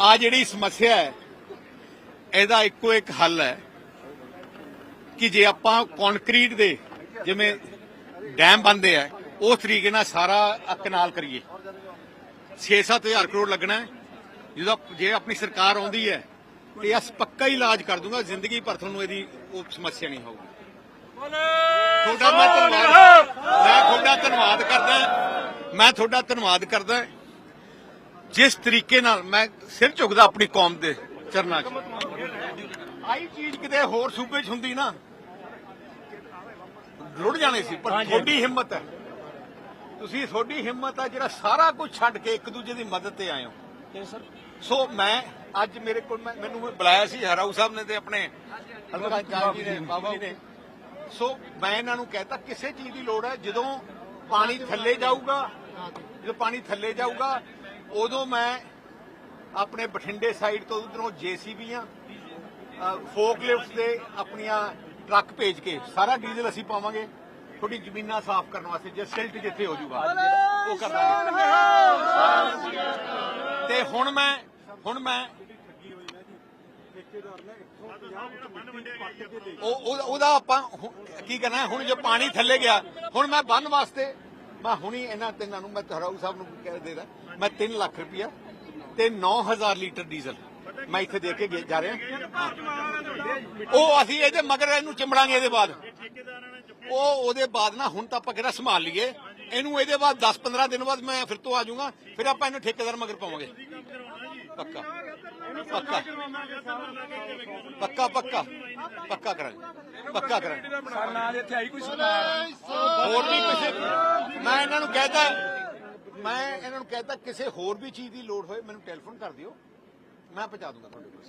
ਆ ਜਿਹੜੀ ਸਮੱਸਿਆ ਹੈ, ਇਹਦਾ ਇੱਕੋ ਇੱਕ ਹੱਲ ਹੈ ਕਿ ਜੇ ਆਪਾਂ ਕੰਕਰੀਟ ਦੇ ਜਿਵੇਂ ਡੈਮ ਬੰਦੇ ਆ ਉਸ ਤਰੀਕੇ ਨਾਲ ਸਾਰਾ ਆਹ ਕਨਾਲ ਕਰੀਏ। 6-7000 ਕਰੋੜ ਲੱਗਣਾ ਹੈ। ਜਿਹਦਾ ਜੇ ਆਪਣੀ ਸਰਕਾਰ ਆਉਂਦੀ ਹੈ, ਤੇ ਅਸ ਪੱਕਾ ਹੀ ਇਲਾਜ ਕਰ ਦੂੰਗਾ, ਜ਼ਿੰਦਗੀ ਭਰ ਤੁਹਾਨੂੰ ਇਹਦੀ ਉਹ ਸਮੱਸਿਆ ਨਹੀਂ ਹੋਊਗੀ। ਤੁਹਾਡਾ ਮੈਂ ਧੰਨਵਾਦ ਮੈਂ ਤੁਹਾਡਾ ਧੰਨਵਾਦ ਕਰਦਾ, ਮੈਂ ਤੁਹਾਡਾ ਧੰਨਵਾਦ ਕਰਦਾ। ਜਿਸ ਤਰੀਕੇ ਨਾਲ ਮੈਂ ਸਿਰ ਝੁਕਦਾ ਆਪਣੀ ਕੌਮ ਦੇ ਚਰਨਾਂ 'ਚ। ਆਈ ਚੀਜ਼ ਕਿਤੇ ਹੋਰ ਸੂਬੇ 'ਚ ਹੁੰਦੀ ਨਾ ਰੁੜ ਜਾਣੇ ਸੀ ਪਰ ਤੁਹਾਡੀ ਹਿੰਮਤ ਹੈ। ਤੁਸੀਂ ਤੁਹਾਡੀ ਹਿੰਮਤ ਹੈ ਜਿਹੜਾ ਸਾਰਾ ਕੁਝ ਛੱਡ ਕੇ ਇੱਕ ਦੂਜੇ ਦੀ ਮਦਦ ਤੇ ਆਏ ਹੋ। ਸੋ ਮੈਂ ਅੱਜ ਮੇਰੇ ਕੋਲ ਮੈਨੂੰ ਬੁਲਾਇਆ ਸੀ ਹਰਾਊ ਸਾਹਿਬ ਨੇ ਤੇ ਆਪਣੇ ਹਲਕਾ ਨੇ ਬਾਬਾ ਜੀ ਨੇ। ਸੋ ਮੈਂ ਇਹਨਾਂ ਨੂੰ ਕਹਿਤਾ ਕਿਸੇ ਚੀਜ਼ ਦੀ ਲੋੜ ਹੈ ਜਦੋਂ ਪਾਣੀ ਥੱਲੇ ਜਾਊਗਾ ਜਦੋਂ ਪਾਣੀ ਥੱਲੇ ਜਾਊਗਾ ਉਦੋਂ ਮੈਂ ਆਪਣੇ ਬਠਿੰਡੇ ਸਾਈਡ ਤੋਂ ਉਧਰੋਂ ਜੀਸੀਬੀਆਂ ਫੋਕ ਲਿਫਟਸ ਦੇ ਆਪਣੀਆਂ ਟਰੱਕ ਭੇਜ ਕੇ ਸਾਰਾ ਡੀਜ਼ਲ ਅਸੀਂ ਪਾਵਾਂਗੇ ਤੁਹਾਡੀ ਜ਼ਮੀਨਾਂ ਸਾਫ਼ ਕਰਨ ਵਾਸਤੇ ਜੇ ਸਿਲਟ ਜਿੱਥੇ ਹੋ ਜਾਊਗਾ ਉਹ ਕਰ ਦਾਂਗੇ ਤੇ ਹੁਣ ਮੈਂ ਹੁਣ ਮੈਂ ਉਹ ਉਹ- ਉਹਦਾ ਆਪਾਂ ਕੀ ਕਰਨਾ? ਹੁਣ ਜੇ ਪਾਣੀ ਥੱਲੇ ਗਿਆ ਹੁਣ ਮੈਂ ਬੰਨ ਵਾਸਤੇ ਮੈਂ ਹੁਣੀ ਇਹਨਾਂ ਤਿੰਨਾਂ ਨੂੰ ਮੈਂ ਹਰਾਊ ਸਾਹਿਬ ਨੂੰ ਕਹਿ ਦੇਦਾ ਮੈਂ 3 ਲੱਖ ਰੁਪਇਆ ਤੇ 9000 ਲੀਟਰ ਡੀਜ਼ਲ ਮੈਂ ਇੱਥੇ ਦੇ ਕੇ ਜਾ ਰਿਹਾ। ਉਹ ਅਸੀਂ ਇਹਦੇ ਮਗਰ ਇਹਨੂੰ ਚਿੰਬੜਾਂਗੇ ਇਹਦੇ ਬਾਅਦ। ਉਹ ਉਹਦੇ ਬਾਅਦ ਨਾ ਹੁਣ ਤਾਂ ਆਪਾਂ ਕਿਹੜਾ ਸੰਭਾਲ ਲਈਏ। ਇਹਨੂੰ ਇਹਦੇ ਬਾਅਦ 10-15 ਦਿਨ ਬਾਅਦ ਮੈਂ ਫਿਰ ਤੋਂ ਆ ਜਾਊਂਗਾ ਫਿਰ ਆਪਾਂ ਇਹਨੂੰ ਠੇਕੇਦਾਰ ਮਗਰ ਪਾਵਾਂਗੇ। ਪੱਕਾ। ਪੱਕਾ। ਪੱਕਾ ਪੱਕਾ। ਪੱਕਾ ਕਰਾਂਗੇ। ਪੱਕਾ ਕਰਾਂਗੇ। ਸਰ ਨਾਲ ਇੱਥੇ ਆਈ ਕੋਈ ਸਰਕਾਰ ਹੋਰ ਵੀ ਕਿਸੇ ਮੈਂ ਇਹਨਾਂ ਨੂੰ ਕਹਿਤਾ ਮੈਂ ਇਹਨਾਂ ਨੂੰ ਕਹਿਤਾ ਕਿਸੇ ਹੋਰ ਵੀ ਚੀਜ਼ ਦੀ ਲੋੜ ਹੋਏ ਮੈਨੂੰ ਟੈਲੀਫੋਨ ਕਰ ਦਿਓ। ਮੈਂ ਪਹੁੰਚਾ ਦੂੰਗਾ ਤੁਹਾਡੇ ਕੋਲ।